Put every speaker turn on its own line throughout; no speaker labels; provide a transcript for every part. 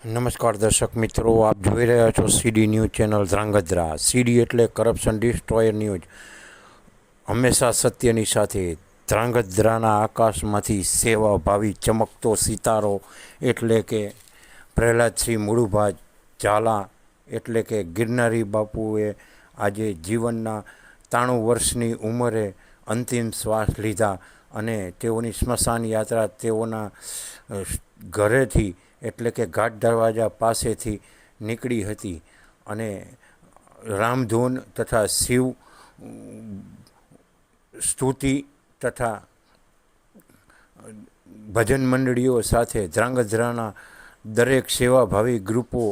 નમસ્કાર દર્શક મિત્રો, આપ જોઈ રહ્યા છો CD news channel Dhrangadhra. CD એટલે કરપ્શન ડિસ્ટ્રોયર ન્યૂઝ હંમેશા સત્યની સાથે ધ્રાંગધ્રાના આકાશમાંથી સેવાભાવી ચમકતો સિતારો એટલે કે પ્રહલાદસિંહ મુળુભા ઝાલા એટલે કે ગિરનારી બાપુએ આજે જીવનના ત્રાણું વર્ષની ઉંમરે અંતિમ શ્વાસ લીધા અને તેઓની સ્મશાન યાત્રા તેઓના ઘરેથી એટલે કે ઘાટ દરવાજા પાસેથી નીકળી હતી અને રામધૂન તથા શિવ સ્તુતિ તથા ભજન મંડળીઓ સાથે ધ્રાંગધ્રાના દરેક સેવાભાવી ગ્રુપો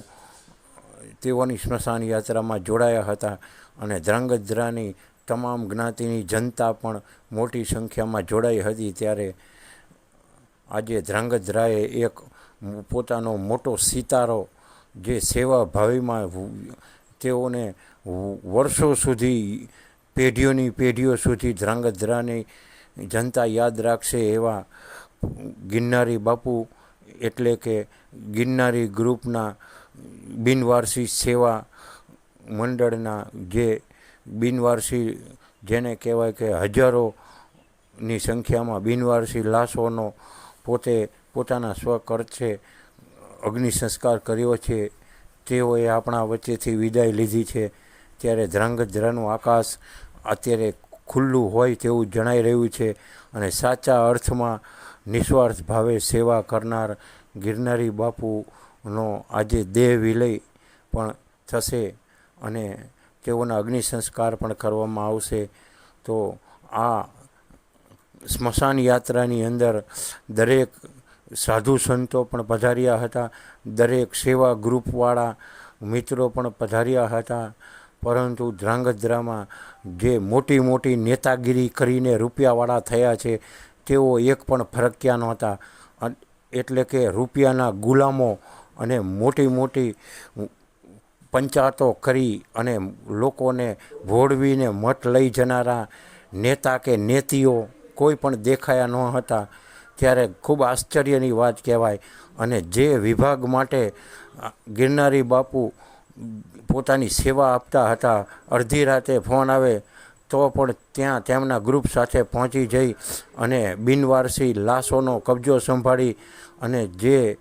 તેઓની સ્મશાન યાત્રામાં જોડાયા હતા અને ધ્રાંગધ્રાની તમામ જ્ઞાતિની જનતા પણ મોટી સંખ્યામાં જોડાઈ હતી ત્યારે આજે ધ્રાંગધ્રાએ એક પોતાનો મોટો સિતારો જે સેવાભાવીમાં તેઓને વર્ષો સુધી, પેઢીઓની પેઢીઓ સુધી ધ્રાંગધ્રાની જનતા યાદ રાખશે એવા ગિરનારી બાપુ એટલે કે ગિરનારી ગ્રુપના બિનવારસી સેવા મંડળના જે બિનવારસી જેને કહેવાય કે હજારોની સંખ્યામાં બિનવારસી લાશોનો પોતે પોતાના સ્વખર્ચે અગ્નિ સંસ્કાર કર્યો છે, તેઓએ આપણા વચ્ચેથી વિદાય લીધી છે. ત્યારે ધ્રાંગધ્રાનું આકાશ અત્યારે ખુલ્લું હોય તેવું જણાઈ રહ્યું છે અને સાચા અર્થમાં નિસ્વાર્થ ભાવે સેવા કરનાર ગિરનારી બાપુનો આજે દેહ વિલય પણ થશે અને તેઓના અગ્નિ સંસ્કાર પણ કરવામાં આવશે. તો આ સ્મશાન યાત્રાની અંદર દરેક સાધુ સંતો પણ પધાર્યા હતા. દરેક સેવા ગ્રુપવાળા મિત્રો પણ પધાર્યા હતા. પરંતુ ધ્રાંગધ્રામાં જે મોટી મોટી નેતાગીરી કરીને રૂપિયાવાળા થયા છે, તેઓ એક પણ ફરક્યા નહોતા. એટલે કે રૂપિયાના ગુલામો અને મોટી મોટી પંચાયતો કરી અને લોકોને ભોળવીને મત લઈ જનારા નેતા કે નેતીઓ કોઈ પણ દેખાયા ન હતા. ત્યારે ખૂબ આશ્ચર્યની વાત કહેવાય અને જે વિભાગ માટે ગિરનારી બાપુ પોતાની સેવા આપતા હતા, અડધી રાતે ફોન આવે તો પણ ત્યાં તેમના ગ્રુપ સાથે પહોંચી જઈ અને બિનવારસી લાશોનો કબજો સંભાળી અને જે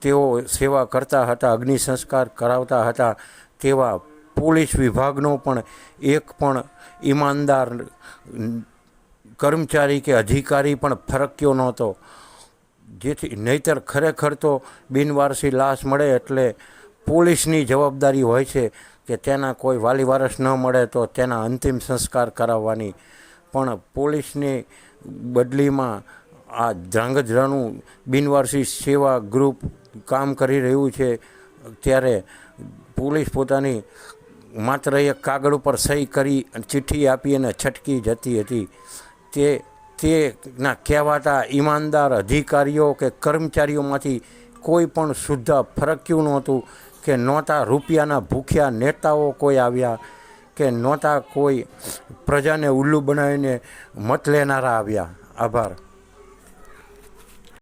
તેઓ સેવા કરતા હતા, અગ્નિ સંસ્કાર કરાવતા હતા તેવા પોલીસ વિભાગનો પણ એક પણ ઈમાનદાર કર્મચારી કે અધિકારી પણ ફરક્યો નહોતો. જેથી નહીતર ખરેખર તો બિનવારસી લાશ મળે એટલે પોલીસની જવાબદારી હોય છે કે તેના કોઈ વાલી વારસ ન મળે તો તેના અંતિમ સંસ્કાર કરાવવાની. પણ પોલીસની બદલીમાં આ ધ્રાંગધ્રાનું બિનવારસી સેવા ગ્રુપ કામ કરી રહ્યું છે, ત્યારે પોલીસ પોતાની માત્ર એક કાગળ ઉપર સહી કરી ચિઠ્ઠી આપી અને છટકી જતી હતી. તે તેના કહેવાતા ઈમાનદાર અધિકારીઓ કે કર્મચારીઓમાંથી કોઈ પણ શુદ્ધ ફરક્યું નહોતું કે નહોતા રૂપિયાના ભૂખ્યા નેતાઓ કોઈ આવ્યા કે નહોતા કોઈ પ્રજાને ઉલ્લુ બનાવીને મત લેનારા આવ્યા. આભાર.